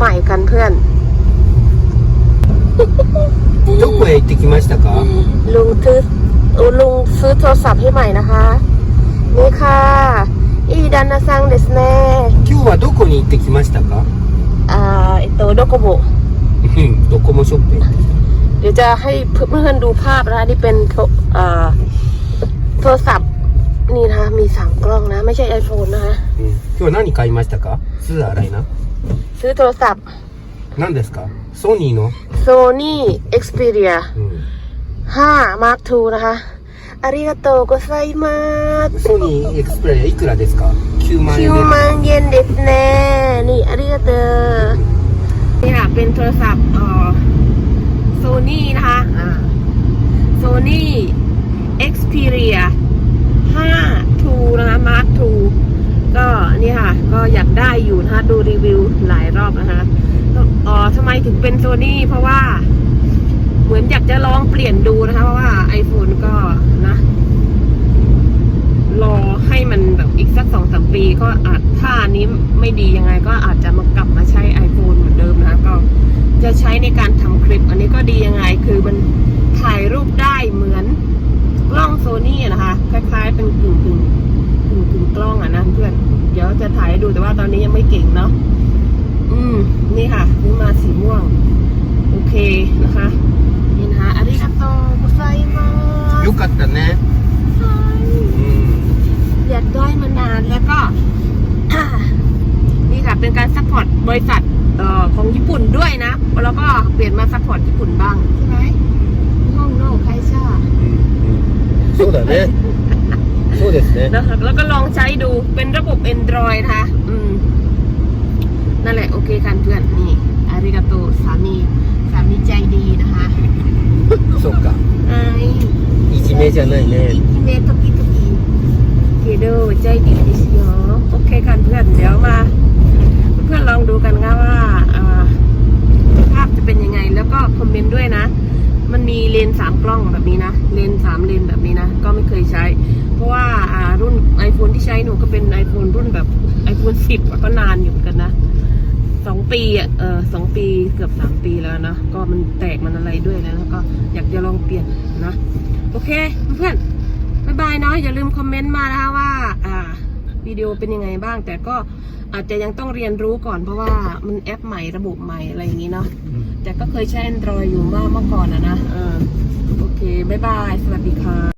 ใหม่กันเพื่อน どこへ行ってきましたか ลุงซื้อลุงซื้อโทรศัพท์ให้ใหม่นะคะ นี่ค่ะ อีดันนาซังเดสเน่ 今日はどこに行ってきましたか อ่าเอโตโดโกโบ うんドコモショップへ行ってきた เดี๋ยวจะให้เพื่อนๆดูภาพนะคะนี่เป็นโทรอ่าโทรศัพท์ นี่นะคะ มีสามกล้องนะ ไม่ใช่ iPhone นะคะ うん今日は何買いましたかスーアライナ ซื้อโทรศัพท์ 何ですかソニーの、 Sony Xperia うん、 5 Mark II นะคะอาริกาโตโกไซมาส ソニーエクスプレイいくらですか9万 คิ 円 ว で มังเย็นเดสเน่นี่อาริกาโตนี่ค่ะเป็นโทรศัพท์เอ่อ ก็อยากได้อยู่นะคะดูรีวิวหลายรอบนะคะอ๋อทำไมถึงเป็นโซนี่เพราะว่า เหมือนอยากจะลองเปลี่ยนดูนะคะ เพราะว่า iPhone ก็นะ รอให้มันแบบอีกสักสองสามปี ก็อาจถ้านี้ไม่ดียังไง ก็อาจจะมากลับมาใช้ iPhone เหมือนเดิมนะคะก็จะใช้ในการทำคลิป อันนี้ก็ดียังไง คือมันถ่ายรูปได้เหมือนกล้องโซนี่นะคะ คล้ายๆเป็นกึ่งกึ่งกึ่งกึ่งกล้องอะนะเพื่อน เดี๋ยวจะถ่ายให้ดูแต่ว่าตอนนี้ยังไม่เก่งเนาะอืม นี่ค่ะนี่มาสีม่วง โอเคนะคะ นี่นะคะอาริกาโตโกไซมาส よかったねうん อยากได้มานานแล้วก็ นี่ค่ะ เป็นการซัพพอร์ตบริษัทเอ่อของญี่ปุ่นด้วยนะ แล้วก็เปลี่ยนมาซัพพอร์ตญี่ปุ่นบ้าง ใช่ไหมห้องโน่ไคชา そうだね そうですね แล้วแล้วก็ลองใช้ดูเป็นระบบ Android นะคะอืม นั่นแหละ โอเคกันเพื่อน นี่อาริกาโตสามีสามีใจดีนะคะ そうかไอ้ いじめじゃないね อิเมทกิทกิเกโดใจดีดิสโยโอเคกันเพื่อนเดี๋ยวมา เพื่อนๆลองดูกันนะว่า า ลนส์สามกล้องแบบนี้นะ เลนส์สามเลนส์แบบนี้นะ ก็ไม่เคยใช้ เพราะว่าอ่ารุ่น iPhone ที่ใช้หนูก็เป็น iPhone รุ่นแบบ iPhone 10อะก็นานอยู่เหมือนกันนะสองปีอะเออสองปีเกือบสามปีแล้วนะ ก็มันแตกมันอะไรด้วยแล้วก็อยากจะลองเปลี่ยนนะ โอเคเพื่อนๆบ๊ายบายเนาะอย่าลืมคอมเมนต์มานะคะว่าอ่าวิดีโอเป็นยังไงบ้าง แต่ก็อาจจะยังต้องเรียนรู้ก่อนเพราะว่ามันแอปใหม่ระบบใหม่อะไรอย่างนี้เนาะแต่ก็เคยใช้ Android อยู่เมื่อเมื่อก่อนอะนะเออโอเค บ๊ายบาย สวัสดีค่ะ